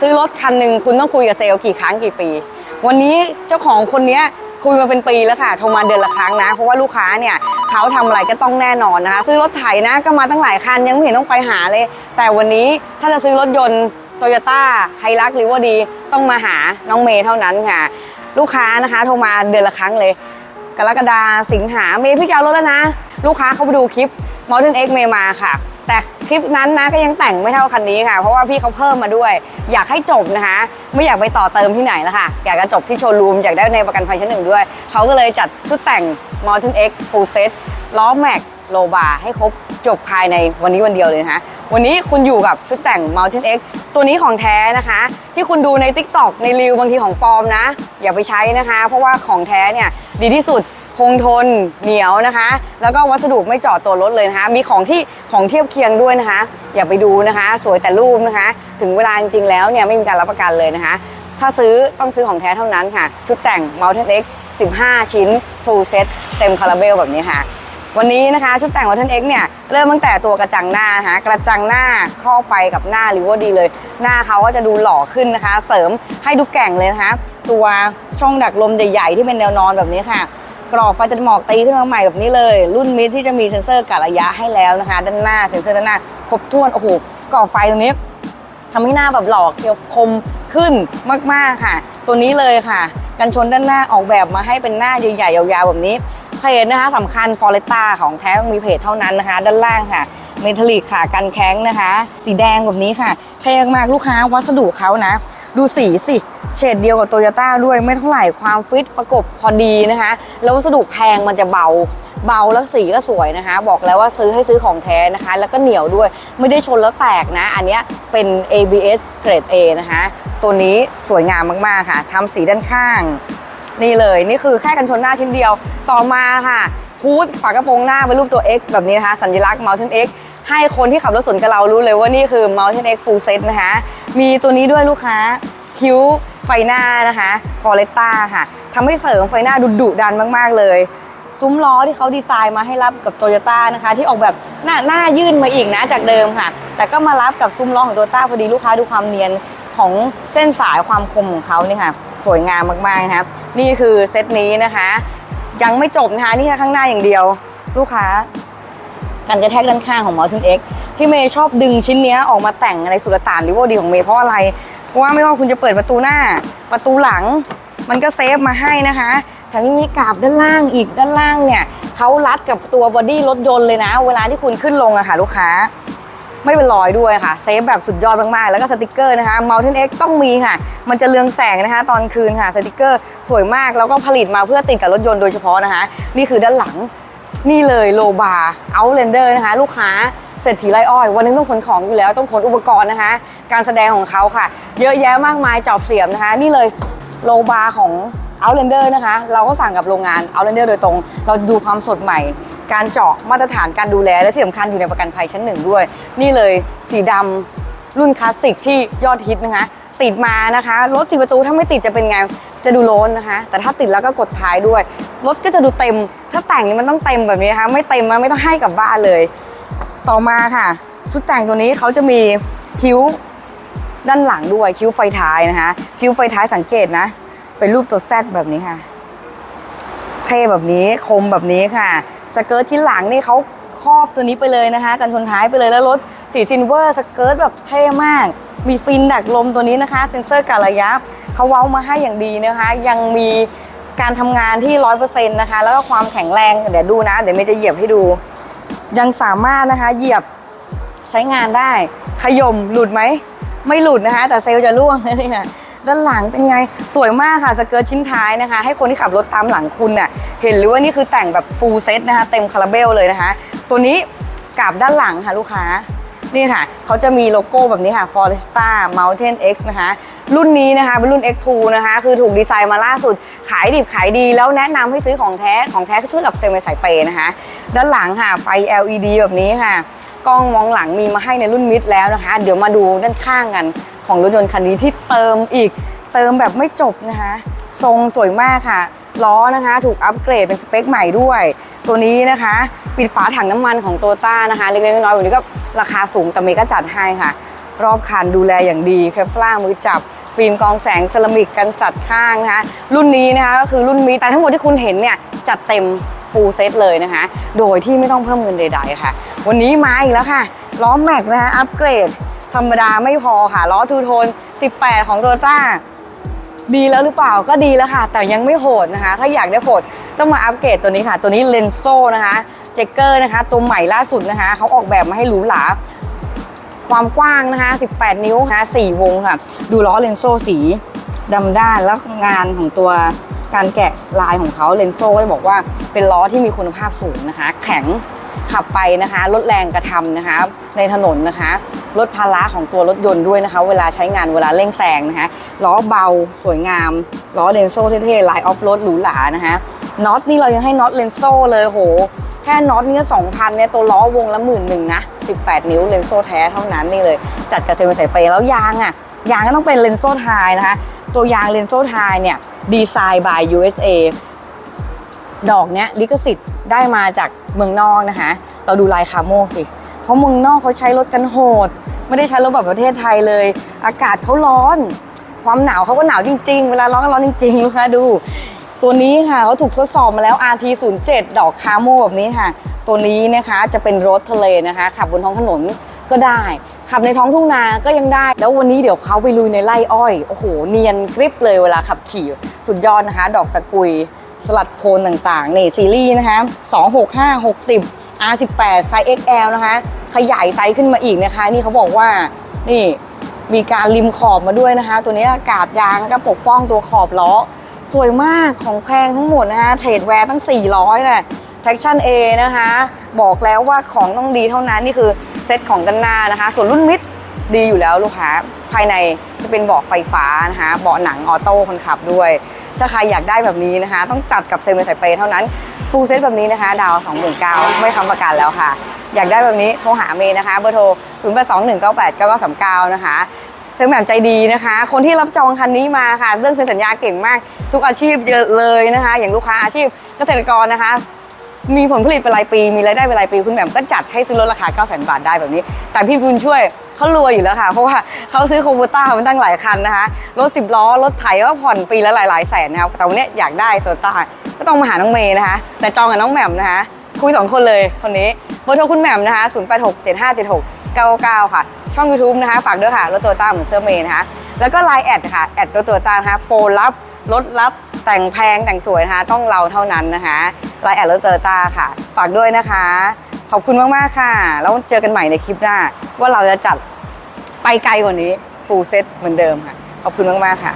ซื้อรถคันหนึ่งคุณต้องคุยกับเซลล์กี่ครั้งกี่ปี วันนี้เจ้าของคนนี้คุยมาเป็นปีแล้วค่ะโทรมาเดือนละครั้งนะ เพราะว่าลูกค้าเนี่ยเขาทำอะไรก็ต้องแน่นอนนะคะ ซื้อรถไถนะก็มาตั้งหลายคันยังไม่เห็นต้องไปหาเลย แต่วันนี้ถ้าจะซื้อรถยนต์โตโยต้าไฮรักหรือว่าดีต้องมาหาน้องเมย์เท่านั้นค่ะ ลูกค้านะคะโทรมาเดือนละครั้งเลย กรกฎาสิงหาเมย์พี่จะเอารถแล้วนะ ลูกค้าเขาไปดูคลิป Modern X เมย์มาค่ะ แต่คลิปนั้นนะก็ยังแต่งไม่เท่าคันนี้ค่ะ เพราะว่าพี่เขาเพิ่มมาด้วย อยากให้จบนะคะ ไม่อยากไปต่อเติมที่ไหนแล้วค่ะ อยากจะจบที่โชว์รูมอยากได้ในประกันภัยชั้นหนึ่งด้วย เขาก็เลยจัดชุดแต่ง Modern X Full Set ล้อแม็กโลบาให้ครบจบภายในวันนี้วันเดียวเลยนะคะวันนี้คุณอยู่กับชุดแต่ง Mountain X ตัวนี้ของแท้นะคะ ที่คุณดูใน TikTok ในรีวบางทีของปลอมนะ อย่าไปใช้นะคะ เพราะว่าของแท้เนี่ยดีที่สุด คงทนเหนียวนะคะ แล้วก็วัสดุไม่เจาะตัวรถเลยนะคะ มีของที่ของเทียบเคียงด้วยนะคะ อย่าไปดูนะคะ สวยแต่รูปนะคะ ถึงเวลาจริงๆแล้วเนี่ยไม่มีการรับประกันเลยนะคะ ถ้าซื้อต้องซื้อของแท้เท่านั้นค่ะ ชุดแต่ง Mountain X 15 ชิ้น full set เต็มคาราเบลแบบนี้ค่ะวันนี้นะคะชุดแต่ง Mountain X เนี่ยเริ่มตั้งแต่ตัวกระจังหน้านะคะกระจังหน้าเข้าไปกับหน้าริเวอร์ดีเลย หน้าเขาก็จะดูหล่อขึ้นนะคะ เสริมให้ดูแก่งเลยนะคะ ตัวช่องดักลมใหญ่ๆที่เป็นแนวนอนแบบนี้ค่ะ กรอบไฟตัดหมอกตีขึ้นมาใหม่แบบนี้เลย รุ่นมิดที่จะมีเซ็นเซอร์กะระยะให้แล้วนะคะ ด้านหน้าเซ็นเซอร์ด้านหน้าครบถ้วนโอ้โหกรอบไฟตรงนี้ทำให้หน้าแบบหล่อเคียวคมขึ้นมากๆค่ะ ตัวนี้เลยค่ะ กันชนด้านหน้าออกแบบมาให้เป็นหน้าใหญ่ๆยาวๆแบบนี้เพจนะคะสำคัญฟอร์เรต้าของแท้ต้องมีเพจเท่านั้นนะคะ ด้านล่างค่ะเมทัลลิกค่ะกันแข้งนะคะ สีแดงแบบนี้ค่ะเท่มากลูกค้าวัสดุเขานะ ดูสีสิ เฉดเดียวกับโตโยต้าด้วยไม่เท่าไหร่ความฟิตประกบพอดีนะคะ แล้ววัสดุแพงมันจะเบาเบาแล้วสีก็สวยนะคะ บอกแล้วว่าซื้อให้ซื้อของแท้นะคะ แล้วก็เหนียวด้วยไม่ได้ชนแล้วแตกนะ อันนี้เป็น ABS เกรด A นะคะ ตัวนี้สวยงามมากๆค่ะทำสีด้านข้าง นี่เลยนี่คือแค่กันชนหน้าชิ้นเดียวต่อมาค่ะฮูดฝากระโปรงหน้าเป็นรูปตัว X แบบนี้นะคะ สัญลักษณ์ Mountain X ให้คนที่ขับรถสวนกับเรารู้เลยว่านี่คือ Mountain X Full Set นะคะ มีตัวนี้ด้วยลูกค้า คิ้วไฟหน้านะคะฟอเรสต้าค่ะทำให้เสริมไฟหน้าดุดุดันมาก ๆ เลยซุ้มล้อที่เขาดีไซน์มาให้รับกับโตโยต้านะคะ ที่ออกแบบหน้าหน้ายื่นมาอีกนะจากเดิมค่ะ แต่ก็มารับกับซุ้มล้อของโตโยต้าพอดีลูกค้าดูความเนียนของเส้นสายความคมของเขานี่ค่ะ สวยงามมากๆนะครับนี่คือเซตนี้นะคะ ยังไม่จบนะคะนี่แค่ข้างหน้าอย่างเดียว ลูกค้า กันจะแทกด้านข้างของ Mountain X ที่เมย์ชอบดึงชิ้นเนี้ยออกมาแต่งในสุลต่านริโวดีของเมย์เพราะอะไร เพราะว่าไม่ว่าคุณจะเปิดประตูหน้า ประตูหลัง มันก็เซฟมาให้นะคะแถมยังมีกราบด้านล่างอีกด้านล่างเนี่ยเขารัดกับตัวบอดี้รถยนต์เลยนะ เวลาที่คุณขึ้นลงอะค่ะ ลูกค้า ไม่เป็นรอยด้วยค่ะ เซฟแบบสุดยอดมากๆ แล้วก็สติกเกอร์นะคะ Mountain X ต้องมีค่ะ มันจะเรืองแสงนะคะ ตอนคืนค่ะ สติกเกอร์สวยมาก แล้วก็ผลิตมาเพื่อติดกับรถยนต์โดยเฉพาะนะคะ นี่คือด้านหลังนี่เลยโลบาร์เอาเลนเดอร์นะคะ ลูกค้า เศรษฐีไรอ้อย วันหนึงต้องขนของอยู่แล้วต้องขนอุปกรณ์นะคะ การแสดงของเขาค่ะ เยอะแยะมากมายจอบเสียมนะคะ นี่เลยโลบาของ Outlander นะคะ เราก็สั่งกับโรงงาน Outlander โดยตรง เราดูความสดใหม่ การเจาะมาตรฐานการดูแล และที่สำคัญอยู่ในประกันภัยชั้นหนึ่งด้วย นี่เลยสีดำรุ่นคลาสสิกที่ยอดฮิตนะคะติดมานะคะรถสีประตูถ้าไม่ติดจะเป็นไงจะดูโลนนะคะ แต่ถ้าติดแล้วก็กดท้ายด้วยรถก็จะดูเต็ม ถ้าแต่งนี่มันต้องเต็มแบบนี้นะคะไม่เต็มมันไม่ต้องให้กลับบ้านเลย ต่อมาค่ะ ชุดแต่งตัวนี้เขาจะมีคิ้วด้านหลังด้วยคิ้วไฟท้ายนะคะ คิ้วไฟท้ายสังเกตนะ เป็นรูปตัวแซดแบบนี้ค่ะเท่แบบนี้คมแบบนี้ค่ะ สเกิร์ตชิ้นหลังนี่เขาครอบตัวนี้ไปเลยนะคะ กันชนท้ายไปเลยแล้วรถสีซินเวอร์สเกิร์ตแบบเท่มาก มีฟินดักลมตัวนี้นะคะ เซ็นเซอร์กะระยะเขาเว้ามาให้อย่างดีนะคะ ยังมีการทำงานที่ร้อยเปอร์เซ็นต์นะคะ แล้วก็ความแข็งแรงเดี๋ยวดูนะ เดี๋ยวเมย์จะเหยียบให้ดู ยังสามารถนะคะเหยียบใช้งานได้ ขยมหลุดไหม ไม่หลุดนะคะ แต่เซลล์จะร่วงนี่ค่ะด้านหลังเป็นไงสวยมากค่ะสเกิร์ตชิ้นท้ายนะคะ ให้คนที่ขับรถตามหลังคุณน่ะเห็นหรือว่านี่คือแต่งแบบฟูลเซตนะคะ เต็มคาราเบลเลยนะคะ ตัวนี้กับด้านหลังค่ะลูกค้านี่ค่ะ เขาจะมีโลโก้แบบนี้ค่ะ Foresta Mountain X นะคะ รุ่นนี้นะคะเป็นรุ่น X2 นะคะ คือถูกดีไซน์มาล่าสุด ขายดิบขายดีแล้วแนะนำให้ซื้อของแท้ของแท้ก็ซื้อกับเซลล์สายเปนะคะ ด้านหลังค่ะ ไฟ LED แบบนี้ค่ะ กล้องมองหลังมีมาให้ในรุ่นมิดแล้วนะคะ เดี๋ยวมาดูด้านข้างกันของรถยนต์คันนี้ที่เติมอีก เติมแบบไม่จบนะคะ ทรงสวยมากค่ะล้อนะคะ ถูกอัปเกรดเป็นสเปคใหม่ด้วย ตัวนี้นะคะ ปิดฝาถังน้ำมันของโตต้านะคะ เล็กๆน้อยๆวันนี้ก็ราคาสูงแต่เมก็จัดให้ค่ะ รอบคันดูแลอย่างดีแคปล่ามือจับ ฟิล์มกองแสงเซรามิกกันสัตว์ข้างนะคะรุ่นนี้นะคะก็คือรุ่นมีแต่ทั้งหมดที่คุณเห็นเนี่ยจัดเต็มฟูลเซตเลยนะคะ โดยที่ไม่ต้องเพิ่มเงินใด ๆ ค่ะ วันนี้มาอีกแล้วค่ะ ล้อแม็กนะคะอัปเกรด ธรรมดาไม่พอค่ะ ล้อทูโทน 18 ของโตโยต้าดีแล้วหรือเปล่าก็ดีแล้วค่ะ แต่ยังไม่โหดนะคะ ถ้าอยากได้โหดต้องมาอัปเกรดตัวนี้ค่ะ ตัวนี้เลนโซนะคะเจคเกอร์นะคะ ตัวใหม่ล่าสุดนะคะ เขาออกแบบมาให้หรูหรา ความกว้างนะคะ 18 นิ้วนะคะ4วงค่ะ ดูล้อเลนโซ่สีดำด้านแล้วงานของตัวการแกะลายของเขาเลนโซก็จะบอกว่าเป็นล้อที่มีคุณภาพสูงนะคะ แข็งขับไปนะคะลดแรงกระทำนะคะ ในถนนนะคะลดภาระของตัวรถยนต์ด้วยนะคะ เวลาใช้งานเวลาเร่งแซงนะคะล้อเบาสวยงาม ล้อเลนโซ่เท่ๆลายออฟโรดหรูหรานะคะน็อตนี่เรายังให้น็อตเลนโซ่เลยโห แค่น็อตเนี่ก็2,000เนี่ยตัวล้อวงละหมื่นหนึ่งนะ 18 นิ้วเลนโซแท้เท่านั้นนี่เลย จัดกับเจมส์ใส่เปย์แล้วยางอะยางก็ต้องเป็นเลนโซไทยนะคะ ตัวยางเลนโซไทยเนี่ยดีไซน์ by USA ดอกเนี้ยลิขสิทธิ์ได้มาจากเมืองนอกนะคะ เราดูลายคาโมสิ เพราะเมืองนอกเขาใช้รถกันโหด ไม่ได้ใช้รถแบบประเทศไทยเลย อากาศเขาร้อน ความหนาวเขาก็หนาวจริง ๆ เวลาร้อนก็ร้อนจริงๆลูกค้าดู ตัวนี้ค่ะเขาถูกทดสอบมาแล้ว RT07 ดอกคาโมแบบนี้ค่ะ ตัวนี้นะคะจะเป็นรถทะเลนะคะ ขับบนท้องถนนก็ได้ ขับในท้องทุ่งนาก็ยังได้ แล้ววันนี้เดี๋ยวเขาไปลุยในไร่อ้อย โอ้โห เนียนกริบเลยเวลาขับขี่สุดยอดนะคะ ดอกตะกุย สลัดโคนต่างๆนี่ซีรีส์นะคะ 265 60 R18 ไซส์ XL นะคะ ขยายไซส์ขึ้นมาอีกนะคะ นี่เขาบอกว่านี่มีการริมขอบมาด้วยนะคะ ตัวนี้อากาศยางก็ปกป้องตัวขอบล้อ สวยมากของแพงทั้งหมดนะคะเทรดแวร์ตั้ง 400นะแท็กชั่น A นะคะ บอกแล้วว่าของต้องดีเท่านั้น นี่คือเซตของด้านหน้านะคะ ส่วนรุ่นมิดดีอยู่แล้วลูกค้าภายในจะเป็นเบาะไฟฟ้านะคะเบาะหนังออโต้คนขับด้วย ถ้าใครอยากได้แบบนี้นะคะ ต้องจัดกับเซมิไซเปเท่านั้นฟูลเซตแบบนี้นะคะ ดาว 29,000ไม่ค้ำประกันแล้วค่ะ อยากได้แบบนี้โทรหาเมย์นะคะเบอร์โทร 0 8 2 1 9 8 9 9 3 9 นะคะเซ็งแบบใจดีนะคะ คนที่รับจองคันนี้มาค่ะ เรื่องเซ็นสัญญาเก่งมาก ทุกอาชีพเลยนะคะ อย่างลูกค้าอาชีพเกษตรกรนะคะ มีผลผลิตเป็นรายปี มีรายได้เป็นรายปี คุณแหม่มก็จัดให้ซื้อรถราคา 9 0 0 0 0 บาทได้แบบนี้ แต่พี่บุญช่วยเขารวยอยู่แล้วค่ะ เพราะว่าเขาซื้อโคโบต้ามาตั้งหลายคันนะคะ รถ 10 ล้อ รถไถก็ผ่อนปีละหลายๆแสนนะครับแต่วันนี้อยากได้โตต้าก็ต้องมาหาน้องเมย์นะคะ แต่จองกับน้องแหม่มนะคะ คุยสองคนเลยคนนี้เบอร์โทรคุณแหม่มนะคะ 0 8 6 7 5 7 6 9 9ค่ะ ช่อง YouTube นะคะ ฝากด้วยค่ะ รถโตโยต้าเหมือนเสื้อเมนนะคะ แล้วก็ไลน์แอดค่ะแอดรถโตโยต้านะคะโปรลับรถลับแต่งแพงแต่งสวยนะคะ ต้องเราเท่านั้นนะคะไลน์แอดรถโตโยต้าค่ะ ฝากด้วยนะคะ ขอบคุณมากๆค่ะ แล้วเจอกันใหม่ในคลิปหน้า ว่าเราจะจัดไปไกลกว่านี้ฟูลเซ็ตเหมือนเดิมค่ะ ขอบคุณมากๆค่ะ